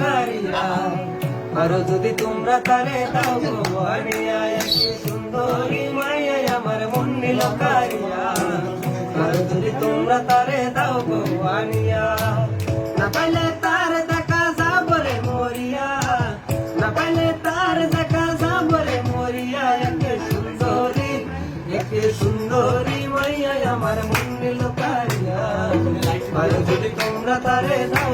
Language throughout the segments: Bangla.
কারিয়া আর যদি তোমরা তারে দাও গো আনিয়া একে সুন্দরী মাইয়া আমার মন নিল কারিয়া। আর যদি তোমরা তারে দাও গো আনিয়া না পাইলে তার দেখা যাবরে মরিয়া। না পাইলে তার দেখা যাবরে মরিয়া। একে সুন্দরী একে সুন্দরী মাইয়া আমার মন নিল কারিয়া। আর যদি তোমরা তারে দাও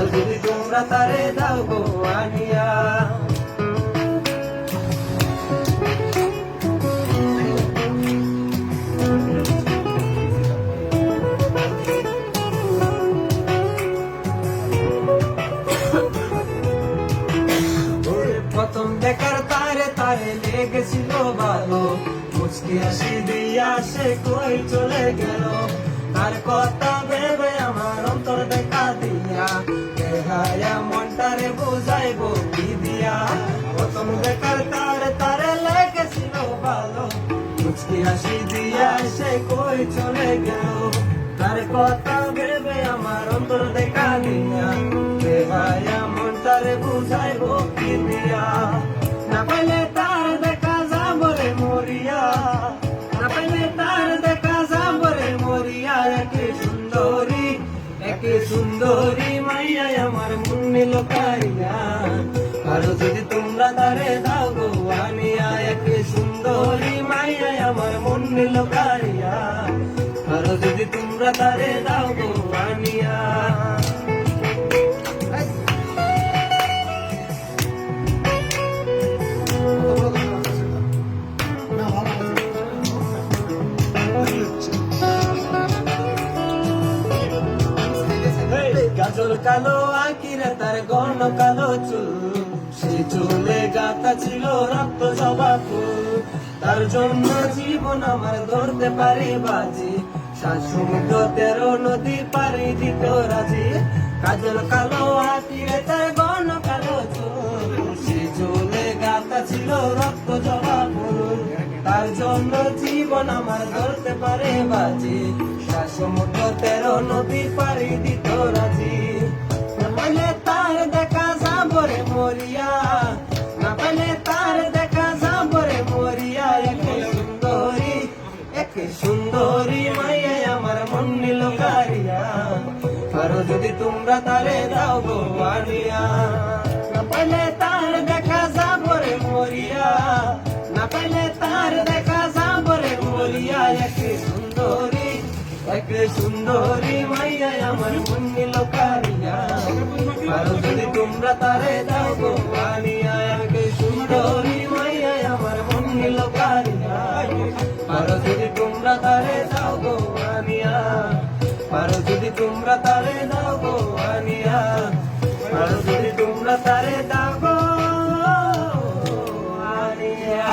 আর যদি তোমরা তারে দাও গো আনিয়া। প্রথম দেখার তারে তারে লেগেছিল ভালো। মুচকি হাসি দিয়া সে কই চলে গেল? তার কথা বুঝাইবো কি দিয়া প্রথম দেখার তারে তারে লেগেছিল ভালো। মুচকি হাসি দিয়া সে কই চলে গেল? তার কথা ভেবে আমার অন্তর দেখা দিয়া। দেহায়া মনটারে বুঝাইবো কি না পাইলে তার দেখা যাবরে তার যাবরে মরিয়া। একে সুন্দরী একে সুন্দরী মাইয়া আমার নিল কারিয়া আর যদি তোমরা তারে দাও গো আনিয়া একে সুন্দরী মাইয়া আমার মন নিল কারিয়া আর যদি তোমরা তারে দাও গো আনিয়া গাজর কালো আকিরে তার গণ কালো চুল। সে চুলে গাতা ছিল রক্ত জবা ফুল। তার জন্য জীবন আমার ধরতে পারি বাজি। সাত তেরো নদী পারি দিত রাজি। কাজল কালো আকিরে তার গণ কালো চুল। সে চুলে ছিল রক্ত জবা ফুল। তার জন্য জীবন আমার ধরতে পারে বাজি। সমুদ্র তেরো নদী পারি দিত রাজি। একে সুন্দরী মাইয়া আমার মন নিল আর যদি তোমরা তারে দাও গো আনিয়া না পাইলে তার দেখা যাবরে মরিয়া। না পাইলে তার দেখা যাবরে মরিয়া। একে সুন্দরী একে সুন্দরী মাইয়া আমার মন নিল কারিয়া। আর যদি তোমরা তারে দাও গো তোমরা তারে দাও গো আনিয়া আর যদি তোমরা তারে দাও আনিয়া